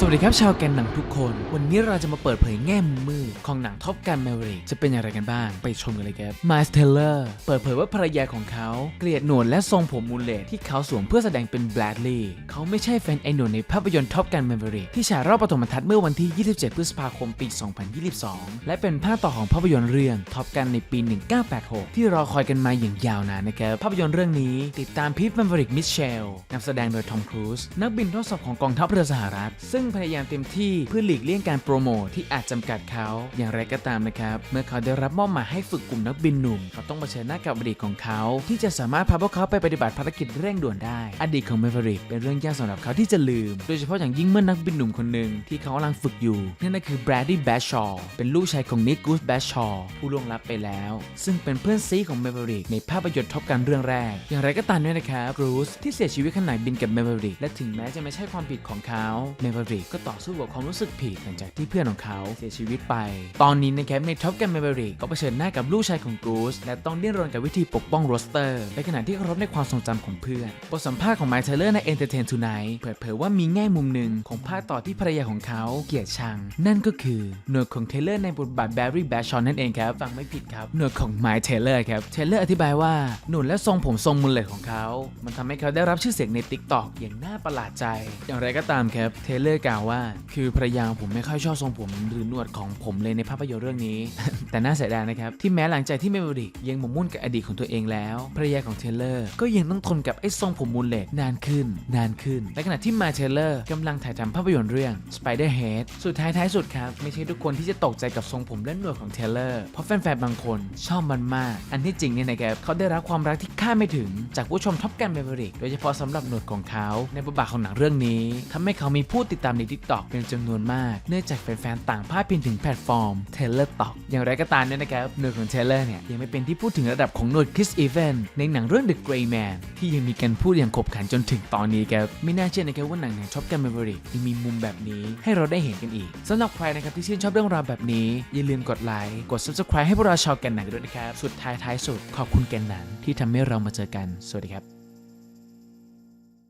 สวัสดีครับชาวแกนหนังทุกคน วันนี้เราจะมาเปิดเผยแง่มุมมืดของหนังท็อปกันแมวริกจะเป็นอย่างไรกันบ้าง ไปชมกันเลยครับมาสเทเลอร์เปิดเผยว่าภรรยาของเขา เกลียดหนวดและทรงผมมูลเลตที่เขาสวมเพื่อแสดงเป็นแบรดลีย์เขาไม่ใช่แฟนไอหนวดในภาพยนตร์ท็อปกันแมวริกที่ฉายรอบปฐมทัศน์เมื่อวันที่ 27 พฤษภาคมปี 2022 และเป็นภาคต่อของภาพยนตร์เรื่องท็อปกันในปี 1986 ที่รอคอยกันมาอย่างยาวนานนะครับภาพยนตร์เรื่องนี้ติดตามพีทแมวริกมิเชลนำแสดงโดยทอมครูซนักบินทดสอบของกองทัพเรือสหรัฐ ซึ่งพยายามเต็มที่เพื่อหลีกเลี่ยงการโปรโมทที่อาจจำกัดเขา อย่างไรก็ตามนะครับ เมื่อเขาได้รับมอบหมายให้ฝึกกลุ่มนักบินหนุ่ม เขาต้องเผชิญหน้ากับอดีตของเขา ที่จะสามารถพาพวกเขาไปปฏิบัติภารกิจเร่งด่วนได้ อดีตของเมเวริกเป็นเรื่องยากสำหรับเขาที่จะลืม โดยเฉพาะอย่างยิ่งเมื่อนักบินหนุ่มคนหนึ่งที่เขากำลังฝึกอยู่นั่นก็คือแบรดดี้แบชชอร์เป็นลูกชายของนิกกูสแบชชอร์ผู้ล่วงลับไปแล้ว ซึ่งเป็นเพื่อนซีของเมเวริกในภาพยนตร์ท็อปกันเรื่องแรก อย่างไรก็ตามด้วยนะครับกรูซที่เสียชีวิตขณะบินกับเมเวริกและถึงแม้จะไม่ใช่ความผิดของเขาเมเวริกก็ต่อสู้กับความรู้สึกผิดหลังจากที่เพื่อนของเขาเสียชีวิตไป ตอนนี้นะครับในท็อปกันเมเวริกก็เผชิญหน้ากับลูกชายของกรูซและต้องดิ้นรนกับวิธีปกป้องโรสเตอร์ในขณะที่เคารพในความทรงจำของเพื่อน บทสัมภาษณ์ของไมค์เทเลอร์ใน Entertain Tonight เปิดเผยว่ามีแง่มุมหนึ่งของภาคต่อที่ภรรยาของเขาเกลียดชัง นั่นก็คือหนวดของเทเลอร์ในบทบาทแบร์รี่แบชชอนนั่นเองครับฟังไม่ผิดครับหนวดของไมค์เทเลอร์ครับเทเลอร์อธิบายว่าหนวดและทรงผมทรงมุลเลตของเขา มันทำให้เขาได้รับชื่อเสียงใน Tik t o k อย่างน่าประหลาดใจ อย่างไรก็ตามครับเทเลอร์กล่าวว่าคือภรรยาผมไม่ค่อยชอบทรงผมหรือหนวดของผมเลยในภาพยนตร์เรื่องนี้ แต่น่าเสียดายนะครับ ที่แม้หลังจากที่เมโมริกยังหมกมุ่นกับอดีตของตัวเองแล้ว ภรรยาของเทเลอร์ก็ยังต้องทนกับไอ้ทรงผมมูลเลตนานขึ้น นานขึ้น และขณะที่มาเทเลอร์กำลังถ่ายทำภาพยนตร์เรื่อง Spider-Head สุดท้ายท้ายสุดครับ ไม่ใช่ทุกคนที่จะตกใจกับทรงผมและหนวดของเทเลอร์เพราะแฟนๆบางคนชอบมันมาก อันที่จริงเนี่ยนะครับเขาได้รับความรักที่คาดไม่ถึงจากผู้ชมท็อปกันเมเวริกโดยเฉพาะสำหรับหนวดของเขาในบทบาทของหนังเรื่องนี้ทำให้เขามีผู้ติดตามใน TikTok เป็นจำนวนมาก เนื่องจากแฟนๆ ต่างพาดพิงถึงแพลตฟอร์ม Taylor Talk อย่างไรก็ตามเนี่ยนะครับหนวดของ Taylor เนี่ยยังไม่เป็นที่พูดถึงระดับของหนวด Chris Evans ในหนังเรื่อง The Gray Man ที่ยังมีการพูดอย่างขบขันจนถึงตอนนี้ครับไม่น่าเชื่อนะครับว่าหนังอย่างท็อปกันเมเวริกยังมีมุมแบบนี้ให้เราได้เห็นกันอีกสำหรับใครนะครับที่ชื่นชอบเรื่องราวแบบนี้อย่าลืมกดไลค์กด subscribe ให้พวกเราชาวแกนหนังด้วยนะครับสุดท้ายท้ายสุดขอบคุณแกนหนังที่ทำให้เรามาเจอกันสวัสดีครับ